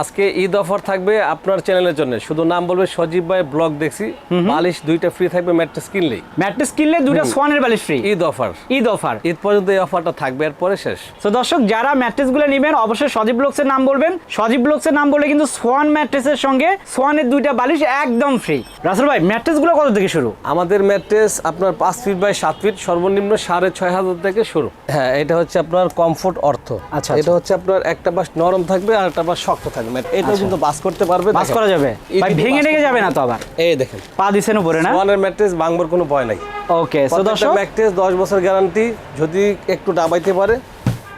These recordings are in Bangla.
আজকে ঈদ অফার থাকবে আপনার চ্যানেলের জন্য। শুধু নাম বলবে সজীব ভাই ব্লগ দেখছি। বালিশ দুইটা ফ্রি থাকবে ম্যাট্রেস কিনলেই। ম্যাট্রেস কিনলে দুইটা সোয়ানের বালিশ free Eid offer. Eid offer. Eid পর্যন্ত এই অফারটা থাকবে এরপরে শেষ। তো দর্শক যারা ম্যাট্রেসগুলো নেবেন অবশ্যই সজীব ব্লগসের নাম বলবেন। সজীব ব্লগসের নাম বললে কিন্তু সোয়ান ম্যাট্রেসের সঙ্গে সোয়ানের দুইটা বালিশ একদম ফ্রি রাসেল ভাই ম্যাট্রেসগুলো কত থেকে শুরু? আমাদের ম্যাট্রেস আপনার পাঁচ ফিট বাই সাত ফিট সর্বনিম্ন সাড়ে ছয় হাজার থেকে শুরু। হ্যাঁ এটা হচ্ছে আপনার কমফোর্ট অর্থ। আচ্ছা, এটা হচ্ছে আপনার একটা বাস নরম থাকবে আর একটা বাস শক্ত থাকবে। এটাও কিন্তু বাস করতে পারবে বাস করা যাবে? ভাই ভেঙে বাস যাবে না তো আবার? এই দেখেন। পা দিছেন উপরে না? ওয়ানের ম্যাট্রেস ভাঙবার কোনো ভয় নাই। ওকে সো দর্শক ম্যাট্রেস দশ বছর গ্যারান্টি যদি একটু ডাবাইতে পারে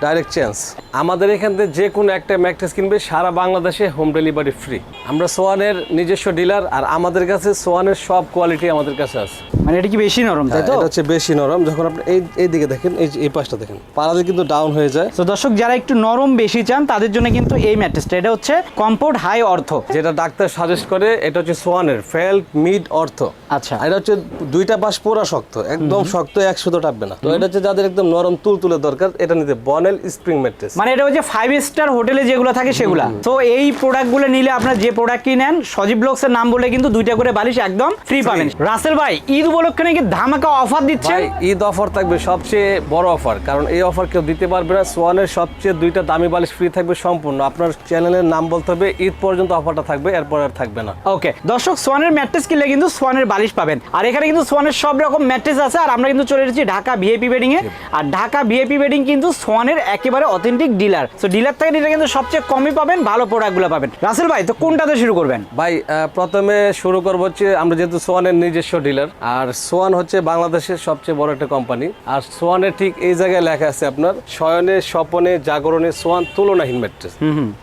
ডাইরেক্ট চেঞ্জ আমাদের এখান থেকে যে কোনো একটা ম্যাট্রেস কিনবে সারা বাংলাদেশে হোম ডেলিভারি ফ্রি আমরা সোয়ানের নিজস্ব ডিলার আর আমাদের কাছে সোয়ানের সব কোয়ালিটি আমাদের কাছে আছে। মানে এটা কি বেশি নরম তাই তো? এটা হচ্ছে বেশি নরম। যখন আপনি এই এই দিকে দেখেন এই এই পাশটা দেখেন পাড়াতে কিন্তু ডাউন হয়ে যায়। তো দর্শক যারা একটু নরম বেশি চান তাদের জন্য কিন্তু এই ম্যাট্রেসটা এটা হচ্ছে কমফোর্ট হাই অর্থ যেটা ডাক্তার সাজেস্ট করে এটা হচ্ছে সোয়ানের ফেল্ট মিড অর্থ আচ্ছা। এটা হচ্ছে দুইটা পাশ পুরা শক্ত একদম শক্ত এক সুতো টাপবে না। তো এটা হচ্ছে যাদের একদম নরম তুল তুলে দরকার এটা নিতে বনেল স্প্রিং ম্যাট্রেস। মানে এটা হচ্ছে ফাইভ স্টার হোটেলে যেগুলো থাকে সেগুলা। তো এই প্রোডাক্টগুলো নিলে আপনার যে প্রোডাক্ট কিনেন সজীব ব্লগসের নাম বলে কিন্তু দুইটা করে বালিশ একদম ফ্রি পাবেন। রাসেল ভাই ঈদ উপলক্ষে নাকি ধামাকা অফার দিচ্ছে ঈদ অফার থাকবে সবচেয়ে বড় অফার কারণ এই অফার কেউ দিতে পারবে না। সোয়ানের সবচেয়ে দুইটা দামি বালিশ ফ্রি থাকবে সম্পূর্ণ। আপনার চ্যানেলের নাম বলতে হবে ঈদ পর্যন্ত অফারটা থাকবে এরপর আর থাকবে না। ওকে দর্শক সোয়ানের ম্যাট্রেস কিনলে কিন্তু সোয়ানের বালিশ পাবেন। আর এখানে কিন্তু সোয়ানের সব রকম ম্যাট্রেস আছে আর আমরা কিন্তু চলে এসেছি ঢাকা ভিআইপি বেডিং এ। আর ঢাকা ভিআইপি বেডিং কিন্তু সোয়ানের একেবারে অথেন্টিক ডিলার তো ডিলার থেকে নিলে কিন্তু সবচেয়ে কমই পাবেন ভালো প্রোডাক্টগুলো পাবেন। রাসেল ভাই তো কোনটাতে শুরু করবেন? ভাই প্রথমে শুরু করব হচ্ছে আমরা যেহেতু সোয়ানের নিজস্ব ডিলার আর সোয়ান হচ্ছে বাংলাদেশের সবচেয়ে বড় একটা কোম্পানি আর সোয়ানের ঠিক এই জায়গায় লেখা আছে আপনার শয়নে স্বপনে জাগরণে সোয়ান তুলনাহীন ম্যাট্রেস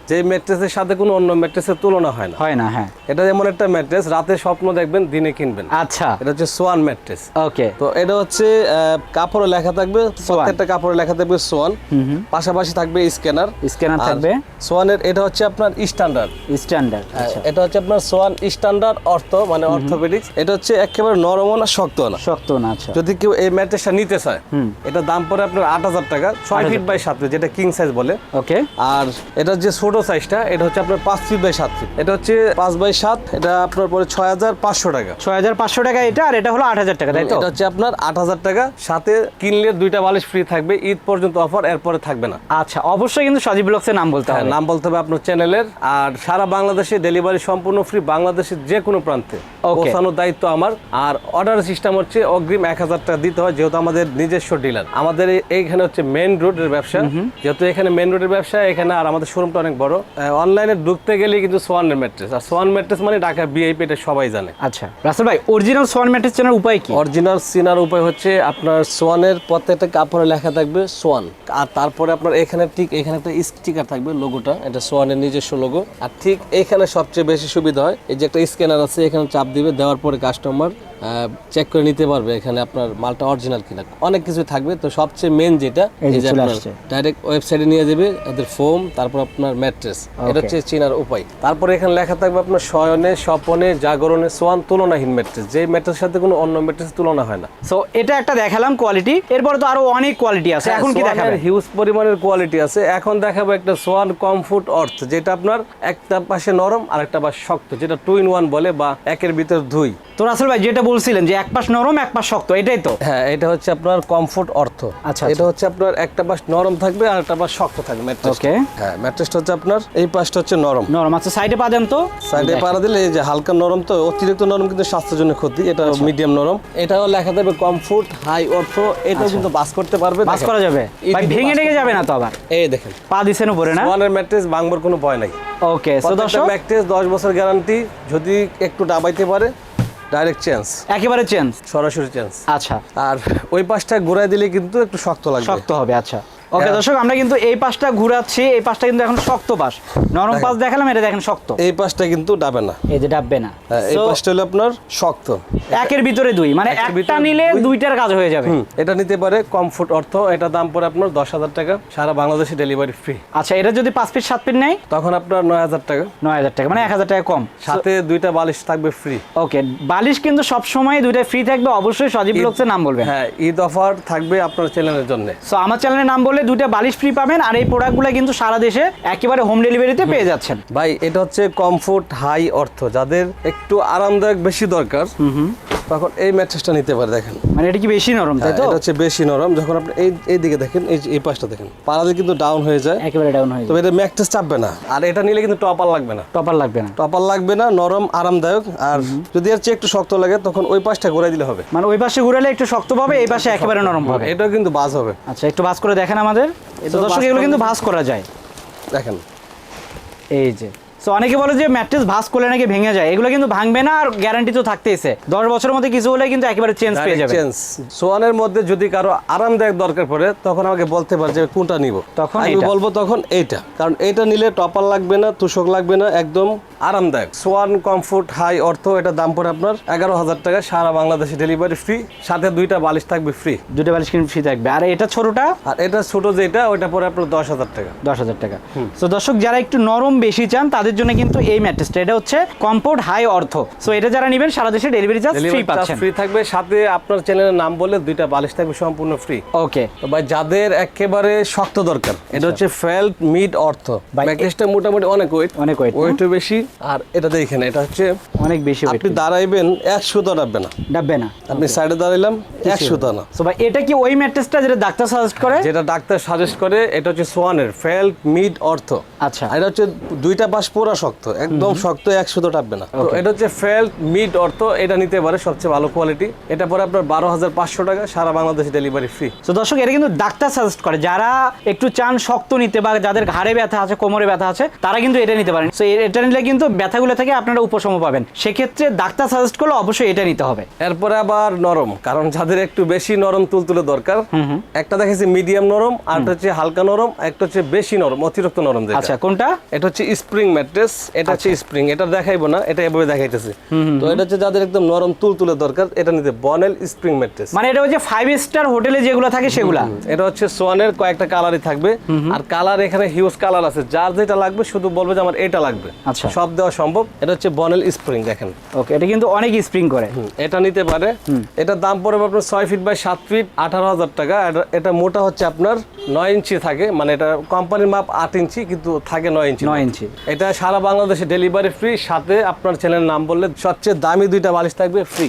যে ম্যাট্রেসের সাথে কোনো অন্য ম্যাট্রেসের তুলনা হয় না। হয় না হ্যাঁ। এটা যেমন একটা ম্যাট্রেস রাতে স্বপ্ন দেখবেন দিনে কিনবেন। আচ্ছা। এটা হচ্ছে সোয়ান ম্যাট্রেস ওকে তো এটা হচ্ছে কাপড়ে লেখা থাকবে প্রত্যেকটা কাপড়ে লেখা থাকবে সোয়ান। পাশাপাশি থাকবে স্ক্যানার। স্ক্যানার থাকবে। সোয়ানের এটা হচ্ছে আপনার স্ট্যান্ডার্ড। স্ট্যান্ডার্ড আচ্ছা। এটা হচ্ছে আপনার সোয়ান স্ট্যান্ডার্ড অর্থ মানে অর্থোপেডিক্স। এটা হচ্ছে একেবারে নরমও না শক্ত না। শক্ত না আচ্ছা। যদি কেউ এই ম্যাট্রেসটা নিতে চায় এটা দাম পড়ে আপনার আট হাজার টাকা ছয় ফিট বাই সাত ফিট যেটা কিং সাইজ বলে। ওকে। আর এটা যে ছোট সাইজটা এটা হচ্ছে আপনার পাঁচ ফিট বাই সাত ফিট। এটা হচ্ছে পাঁচ বাই সাত এটা আপনার পরে ছয় হাজার পাঁচশো টাকা। ছয় হাজার পাঁচশো টাকা এটা আর এটা হলো আট হাজার টাকা তাই তো? এটা হচ্ছে আপনার আট হাজার টাকা। সাথে কিনলে দুইটা বালিশ ফ্রি থাকবে ঈদ পর্যন্ত অফার এরপরে থাকবে না। আচ্ছা অবশ্যই কিন্তু সজীব ব্লগসের নাম বলতে হ্যাঁ, হবে। নাম বলতে হবে আপনার চ্যানেলের। আর সারা বাংলাদেশে ডেলিভারি সম্পূর্ণ ফ্রি বাংলাদেশের যে কোনো প্রান্তে. পৌঁছানোর দায়িত্ব আমার। আর অর্ডার সিস্টেম হচ্ছে অগ্রিম এক হাজার টাকা দিতে হয় যেহেতু আমাদের নিজস্ব ডিলার আমাদের এই- এইখানে হচ্ছে মেন রোডের ব্যবসা। যেহেতু এখানে মেন রোডের ব্যবসা এখানে আর আমাদের শোরুমটা অনেক বড়। অনলাইনে ঢুকতে গেলে কিন্তু সোয়ানের ম্যাট্রেস আর সোয়ান ম্যাট্রেস মানে ঢাকা বিআইপি এটা সবাই জানে। আচ্ছা রাসেল ভাই অরিজিনাল সোয়ান ম্যাট্রেস চেনার উপায় কি? অরিজিনাল সিনার উপায় হচ্ছে আপনার সোয়ানের প্রত্যেকটা কাপড়ে লেখা থাকবে সোয়ান আর তারপরে আপনার এখানে ঠিক এখানে একটা স্টিকার থাকবে লোগোটা এটা সোয়ানের নিজস্ব লোগো। আর ঠিক এখানে সবচেয়ে বেশি সুবিধা হয় এই যে একটা স্ক্যানার আছে এখানে চাপ দিবে দেওয়ার পরে কাস্টমার চেক করে নিতে পারবে এখানে আপনার মালটা অরিজিনাল কিনা। অনেক কিছু থাকবে তো সবচেয়ে মেন যেটা এই যে আপনার ডাইরেক্ট ওয়েবসাইটে নিয়ে যাবে এদের ফোম তারপর আপনার ম্যাট্রেস এটা হচ্ছে চেনার উপায়। তারপরে এখানে লেখা থাকবে আপনার শয়নে স্বপনে জাগরণে সোয়ান তুলনাহীন ম্যাট্রেস যে ম্যাট্রেসের সাথে কোনো অন্য ম্যাট্রেস তুলনা হয় না। সো এটা একটা দেখালাম কোয়ালিটি এরপরে তো আরও অনেক কোয়ালিটি আছে এখন কি দেখাবে? হিউজ পরিমাণের কোয়ালিটি আছে। এখন দেখাবো একটা সোয়ান কমফোর্ট অর্থ যেটা আপনার একটা পাশে নরম আর একটা পাশে শক্ত, যেটা টু ইন ওয়ান বলে বা একের ভিতর দুই। তো রাসেল ভাই যেটা বলছিলেন যে এক পাশ নরম এক পাশ শক্ত এটাই তো? হ্যাঁ এটা হচ্ছে আপনার কমফোর্ট অর্থ। আচ্ছা, এটা হচ্ছে আপনার একটা পাশ নরম থাকবে আর একটা পাশ শক্ত থাকবে ম্যাট্রেস Okay. হ্যাঁ ম্যাট্রেসটা হচ্ছে আপনার এই পাশটা হচ্ছে নরম। নরম আচ্ছা সাইডে পা দেন তো। সাইডে পা দিলে এই যে হালকা নরম তো অতিরিক্ত নরম কিন্তু স্বাস্থ্যের জন্য ক্ষতি এটা আচ্ছা। মিডিয়াম নরম। এটাও লেখা থাকবে কমফোর্ট হাই অর্থ এটাও কিন্তু বাস করতে পারবে বাস করা যাবে? ভাই ভেঙে করতে যাবে না তো আবার? এই দেখেন। পা দিছেন উপরে না? ওয়ানের ম্যাট্রেস ভাঙবার কোনো ভয় নাই। ওকে সো দর্শক ম্যাট্রেস দশ বছর গ্যারান্টি যদি একটু ডাবাইতে পারে ডাইরেক্ট চেঞ্জ একেবারে চেঞ্জ সরাসরি চেঞ্জ আচ্ছা। আর ওই পাশটা ঘুরাই দিলে কিন্তু একটু শক্ত লাগবে। শক্ত হবে আচ্ছা। ওকে। দর্শক আমরা কিন্তু এই পাশটা ঘুরাচ্ছি এই পাশটা কিন্তু এখন শক্ত পাশ। নরম পাশ দেখালাম এটা দেখেন শক্ত। এই পাশটা কিন্তু ডাবে না। এই যে ডাববে না। হ্যাঁ, এই পাশটা হলো আপনার শক্ত। একের ভিতরে দুই মানে একটা নিলে দুইটার কাজ হয়ে যাবে। এটা নিতে পারে কমফোর্ট অর্থ এটা দাম পড়ে আপনার দশ হাজার টাকা সারা বাংলাদেশে ডেলিভারি ফ্রি আচ্ছা এটা যদি পাঁচ পিস সাত পিস নেয়? তখন আপনার নয় হাজার টাকা। নয় হাজার টাকা মানে এক হাজার টাকা কম। সাথে দুইটা বালিশ থাকবে ফ্রি ওকে বালিশ কিন্তু সব সময় দুইটা ফ্রি থাকবে অবশ্যই সজীব ব্লগসের নাম বলবেন। হ্যাঁ ঈদ অফার থাকবে আপনার চ্যানেলের জন্য। সো আমার চ্যানেলের নাম বলে নিলে দুইটা বালিশ ফ্রি পাবেন আর এই প্রোডাক্টগুলো কিন্তু সারা দেশে একেবারে হোম ডেলিভারিতে পেয়ে যাচ্ছেন। ভাই এটা হচ্ছে কমফোর্ট হাই অর্থ যাদের একটু আরামদায়ক বেশি দরকার। তখন এই ম্যাট্রেসটা নিতে পারে দেখেন। মানে এটা কি বেশি নরম তাই হ্যাঁ, তো? এটা হচ্ছে বেশি নরম। যখন আপনি এই এই দিকে দেখেন এই এই পাশটা দেখেন পাড়াতে কিন্তু ডাউন হয়ে যায়। একেবারে ডাউন হয়ে যায়। তবে এটা ম্যাট্রেস চাপবে না। আর এটা নিলে কিন্তু টপার লাগবে না। টপার লাগবে না। টপার লাগবে না নরম আরামদায়ক। আর যদি আর চেয়ে একটু শক্ত লাগে তখন ওই পাশটা ঘুরাই দিলে হবে। মানে ওই পাশে ঘুরালে একটু শক্ত পাবে এই পাশে একেবারে নরম পাবে। এটাও কিন্তু বাজ হবে। আচ্ছা একটু ভাঁজ করে দেখেন আমাদের। তো দর্শক এগুলো কিন্তু। ভাঁজ করা যায়। দেখেন। এই যে তো অনেকে বলে যে ম্যাট্রেস ভাস করলে নাকি ভেঙে যায়। এগুলো কিন্তু ভাঙবে না আর গ্যারান্টি তো থাকতেইছে। দশ বছরের মধ্যে কিছু হলে কিন্তু একেবারে চেঞ্জ পেয়ে যাবে। চেঞ্জ সোয়ানের মধ্যে যদি কারও আরামদায়ক দরকার পড়ে তখন আমাকে বলতে পারে যে কোনটা নিব। তখন আমি বলব তখন এইটা। কারণ এইটা নিলে টপার লাগবে না তুষক লাগবে না একদম আরামদায়ক। সোয়ান কমফোর্ট হাই অর্থ এটা দাম পড়ে আপনার এগারো হাজার টাকা সারা বাংলাদেশে ডেলিভারি ফ্রি সাথে দুইটা বালিশ থাকবে ফ্রি দুইটা বালিশ কিন্তু ফ্রি থাকবে। আর এটা ছোটটা? আর এটা ছোট যেটা ওইটা পরে আপনার দশ হাজার টাকা। দশ হাজার টাকা। তো দর্শক যারা একটু নরম বেশি চান তাদের জন্য কিন্তু এই ম্যাট্রেসটা। এটা হচ্ছে কমফোর্ট হাই অর্থ। সো এটা যারা নেবেন সারা দেশে ডেলিভারি চার্জ ফ্রি পাচ্ছেন। ফ্রি থাকবে। সাথে আপনার চ্যানেলের নাম বলে দুইটা বালিশ থাকবে সম্পূর্ণ ফ্রি ওকে তো ভাই যাদের একেবারে শক্ত দরকার এটা হচ্ছে ফেল্ট মিড অর্থ। ম্যাট্রেসটা মোটামুটি অনেক ওয়েট অনেক না? ওয়েটও বেশি। আর এটা দেখেন এটা হচ্ছে অনেক বেশি আপনি দাঁড়াইবেন এক সুতা ডাববে না। ডাববে না। আপনি সাইডে দাঁড়াইলাম এক সুতা না। সো ভাই এটা কি ওই ম্যাট্রেসটা যেটা ডাক্তার সাজেস্ট করে? যেটা ডাক্তার সাজেস্ট করে এটা হচ্ছে সোয়ানের ফেল্ট মিড অর্থ। আচ্ছা। এটা হচ্ছে দুইটা পাশ পুরা শক্ত একদম শক্ত এক সুতো টাপবে না। তো এটা হচ্ছে ফেল্ট মিড অর্থ এটা নিতে পারে সবচেয়ে ভালো কোয়ালিটি এটা পরে আপনার বারো হাজার পাঁচশো টাকা সারা বাংলাদেশে ডেলিভারি ফ্রি তো দর্শক এটা কিন্তু ডাক্তার সাজেস্ট করে। যারা একটু চান শক্ত নিতে বা যাদের ঘাড়ে ব্যথা আছে কোমরে ব্যথা আছে তারা কিন্তু এটা নিতে পারেন। সো এটা নিলে কিন্তু ব্যথাগুলো থেকে আপনারা উপশম পাবেন। সেক্ষেত্রে ডাক্তার সাজেস্ট করলে অবশ্যই এটা নিতে হবে। এরপরে আবার নরম কারণ যাদের একটু বেশি নরম তুলতুলে দরকার একটা দেখেছি মিডিয়াম নরম আর একটা হচ্ছে হালকা নরম একটা হচ্ছে বেশি নরম অতিরিক্ত নরম আচ্ছা কোনটা? এটা হচ্ছে স্প্রিং ম্যাট্রেস এটা হচ্ছে স্প্রিং এটা দেখাইবো না এটা এভাবে দেখাইতেছে। তো এটা হচ্ছে যাদের একদম নরম তুলতুলে দরকার এটা নিতে বনেল স্প্রিং ম্যাট্রেস মানে এটা হচ্ছে ফাইভ স্টার হোটেলে যেগুলো থাকে সেগুলা? এটা হচ্ছে সোয়ানের কয়েকটা কালারই থাকবে। আর কালার এখানে হিউজ কালার আছে যার যেটা লাগবে শুধু বলবে যে আমার এটা লাগবে। আচ্ছা। সব দেওয়া সম্ভব। এটা হচ্ছে বনেল স্প্রিং দেখেন। ওকে এটা কিন্তু অনেক স্প্রিং করে। এটা নিতে পারে। এটা দাম পড়বে আপনার ছয় ফিট বাই সাত ফিট আঠারো হাজার টাকা। এটা মোটা হচ্ছে আপনার নয় ইঞ্চি থাকে। মানে এটা কোম্পানির মাপ আট ইঞ্চি কিন্তু থাকে নয় ইঞ্চি। নয় ইঞ্চি। এটা সারা বাংলাদেশে ডেলিভারি ফ্রি। সাথে আপনার ছেলের নাম বললে সবচেয়ে দামি দুইটা বালিশ থাকবে ফ্রি।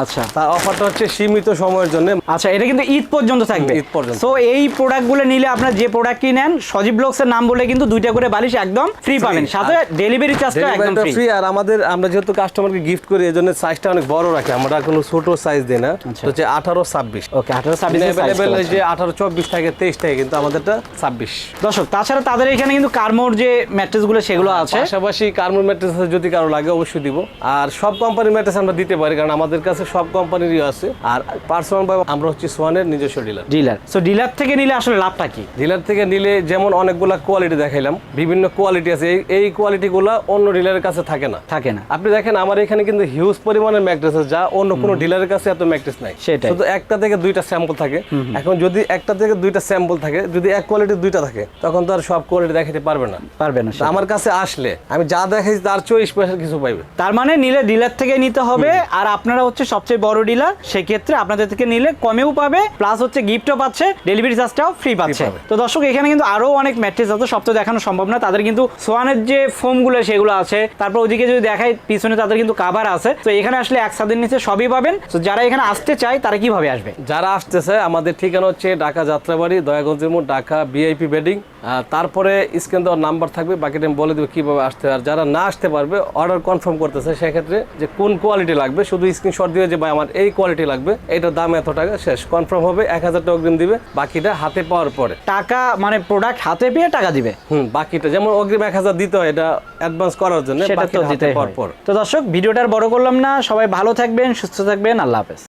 আচ্ছা। তার অফারটা হচ্ছে সীমিত সময়ের জন্য। আচ্ছা এটা কিন্তু ঈদ পর্যন্ত থাকবে। ঈদ পর্যন্ত। সো এই প্রোডাক্টগুলো নিলে আপনার যে প্রোডাক্টই নেন সজীব ব্লগসের নাম বলে কিন্তু দুইটা করে বালিশ একদম ফ্রি পাবেন। সাথে ডেলিভারি চার্জটা একদম ফ্রি আর আমাদের আমরা যেহেতু কাস্টমারকে গিফট করি এই জন্য সাইজটা অনেক বড় রাখি। আমরা কোনো ছোট সাইজ দিই না। আচ্ছা। হচ্ছে আঠারো ছাব্বিশ। ওকে আঠারো অ্যাভেলেবেল যে আঠারো চব্বিশ থাকে তেইশ থাকে কিন্তু আমাদেরটা ছাব্বিশ। দর্শক তাছাড়া তাদের এখানে কিন্তু কার্মোর যে ম্যাট্রেসগুলো সেগুলো আছে। পাশাপাশি কার্মন ম্যাট্রেস যদি কারও লাগে অবশ্যই দিব। আর সব কোম্পানির ম্যাট্রেস আমরা দিতে পারি কারণ আমাদের কাছে সব কোম্পানিরই আছে। আর পার্সোনাল ভাবে আমরা হচ্ছে সোয়ানের নিজস্ব ডিলার ডিলার। সো ডিলার থেকে নিলে আসলে লাভটা কি? ডিলার থেকে নিলে যেমন অনেকগুলা কোয়ালিটি দেখাইলাম বিভিন্ন কোয়ালিটি আছে। এই এই কোয়ালিটিগুলো অন্য ডিলারের কাছে থাকে না। থাকে না। আপনি দেখেন আমার এখানে কিন্তু হিউজ পরিমাণের ম্যাট্রেস আছে যা অন্য কোনো ডিলারের কাছে এত ম্যাট্রেস নাই। সেটাই। শুধু একটা থেকে দুইটা স্যাম্পল থাকে। এখন যদি একটা থেকে দুইটা স্যাম্পল থাকে যদি এক কোয়ালিটির দুইটা থাকে তখন তো আর সব কোয়ালিটি দেখাতে পারবে না। পারবে না আমার কাছে আসলে আমি যা দেখাইছি তার চেয়ে স্পেশাল কিছু পাইবে। তার মানে নিলে ডিলার থেকে নিতে হবে আর আপনারা হচ্ছে সবচেয়ে বড় ডিলার সেক্ষেত্রে আপনাদের থেকে নিলে কমেও পাবে প্লাস হচ্ছে গিফটও পাচ্ছে ডেলিভারি চার্জটাও ফ্রি পাচ্ছে। তো দর্শক এখানে কিন্তু আরও অনেক ম্যাট্রেস আছে সব তো দেখানো সম্ভব না তাদের কিন্তু সোয়ানের যে ফোমগুলো সেগুলো আছে। তারপর ওদিকে যদি দেখাই পিছনে তাদের কিন্তু কাভার আছে। তো এখানে আসলে এক ছাদের নিচে সবই পাবেন। তো যারা এখানে আসতে চায় তারা কীভাবে আসবে? যারা আসতেছে আমাদের ঠিকানা হচ্ছে ঢাকা যাত্রাবাড়ি দয়াগঞ্জের মোড় ঢাকা বিআইপি বেডিং তারপরে স্ক্রিন দেওয়ার নাম্বার থাকবে বাকিটা আমি বলে দেবো কীভাবে আসতে। আর যারা না আসতে পারবে অর্ডার কনফার্ম করতেছে সেক্ষেত্রে যে কোন কোয়ালিটি লাগবে শুধু স্ক্রিনশট দিয়ে যে ভাই আমার এই কোয়ালিটি লাগবে এটার দাম এত টাকা শেষ। কনফার্ম হবে এক হাজার টাকা অগ্রিম দিবে বাকিটা হাতে পাওয়ার পরে। টাকা মানে প্রোডাক্ট হাতে পেয়ে টাকা দিবে? হুম বাকিটা যেমন অগ্রিম এক হাজার দিতে হয় এটা অ্যাডভান্স করার জন্য সেটা তো দিতে পর। তো দর্শক ভিডিওটার বড় করলাম না সবাই ভালো থাকবেন সুস্থ থাকবেন আল্লাহ হাফেজ।